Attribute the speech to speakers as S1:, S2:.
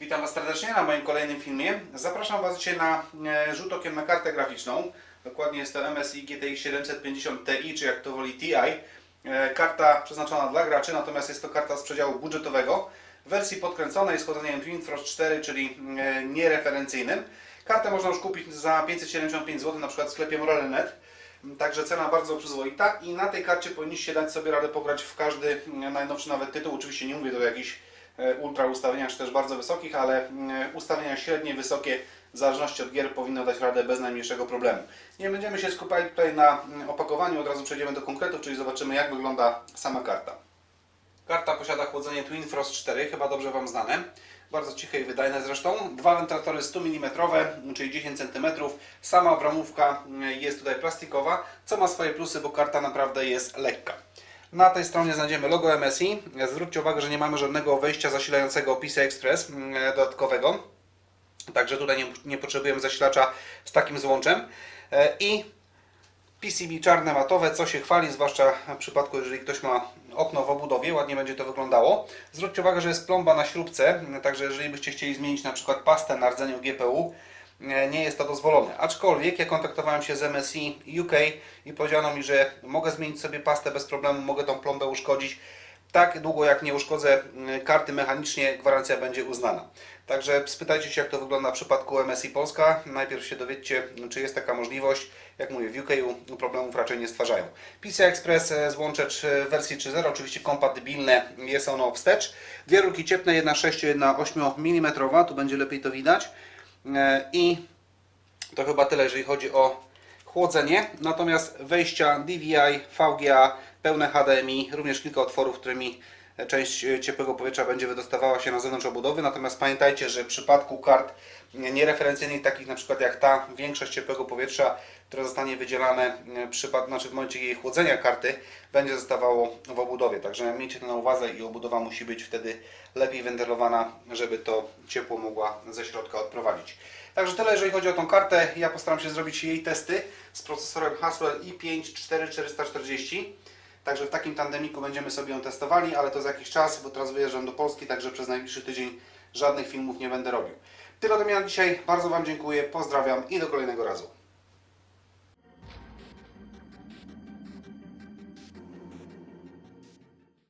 S1: Witam Was serdecznie na moim kolejnym filmie. Zapraszam Was dzisiaj na e, rzut okiem na kartę graficzną. Dokładnie jest to MSI GTX 750 Ti, czy jak to woli TI. E, Karta przeznaczona dla graczy, natomiast jest to karta z przedziału budżetowego. W wersji podkręconej z chłodzeniem TwinFrost 4, czyli e, niereferencyjnym. Kartę można już kupić za 575 zł, na przykład w sklepie Morale.net. Także cena bardzo przyzwoita i na tej karcie powinniście dać sobie radę pograć w każdy najnowszy nawet tytuł. Oczywiście nie mówię do jakichś ultra ustawieniach, czy też bardzo wysokich, ale mm, ustawienia średnie, wysokie, w zależności od gier powinno dać radę bez najmniejszego problemu. Nie będziemy się skupiali tutaj na mm, opakowaniu, od razu przejdziemy do konkretów, czyli zobaczymy jak wygląda sama karta. Karta posiada chłodzenie Twin Frost 4, chyba dobrze Wam znane. Bardzo ciche i wydajne zresztą. Dwa wentylatory 100 mm, czyli 10 cm. Sama obramówka mm, jest tutaj plastikowa, co ma swoje plusy, bo karta naprawdę jest lekka. Na tej stronie znajdziemy logo MSI. Zwróćcie uwagę, że nie mamy żadnego wejścia zasilającego PCI Express mm, dodatkowego. Także tutaj nie, nie potrzebujemy zasilacza z takim złączem. E, I PCB czarne matowe, co się chwali, zwłaszcza w przypadku, jeżeli ktoś ma okno w obudowie, ładnie będzie to wyglądało. Zwróćcie uwagę, że jest plomba na śrubce, także jeżeli byście chcieli zmienić na przykład pastę na rdzeniu GPU, nie jest to dozwolone. Aczkolwiek ja kontaktowałem się z MSI UK i powiedziano mi, że mogę zmienić sobie pastę bez problemu, mogę tą plombę uszkodzić. Tak długo jak nie uszkodzę mm, karty mechanicznie, gwarancja będzie uznana. Także spytajcie się jak to wygląda w przypadku MSI Polska. Najpierw się dowiedzcie, czy jest taka możliwość. Jak mówię, w UK problemów raczej nie stwarzają. PCI Express e, złącze w wersji 3.0, oczywiście kompatybilne, jest ono wstecz. Dwie rurki cieplne, jedna 6, jedna 8 mm, tu będzie lepiej to widać. E, I to chyba tyle, jeżeli chodzi o chłodzenie. Natomiast wejścia DVI, VGA, pełne HDMI, również kilka otworów, którymi część ciepłego powietrza będzie wydostawała się na zewnątrz obudowy. Natomiast pamiętajcie, że w przypadku kart niereferencyjnych, takich na przykład jak ta, większość ciepłego powietrza, które zostanie wydzielane w, przypad... znaczy w momencie jej chłodzenia karty, będzie zostawało w obudowie. Także miejcie to na uwadze i obudowa musi być wtedy lepiej wentylowana, żeby to ciepło mogła ze środka odprowadzić. Także tyle, jeżeli chodzi o tą kartę. Ja postaram się zrobić jej testy z procesorem Haswell i5 4440. Także w takim tandemiku będziemy sobie ją testowali, ale to za jakiś czas, bo teraz wyjeżdżam do Polski, także przez najbliższy tydzień żadnych filmów nie będę robił. Tyle ode mnie na dzisiaj. Bardzo Wam dziękuję, pozdrawiam i do kolejnego razu.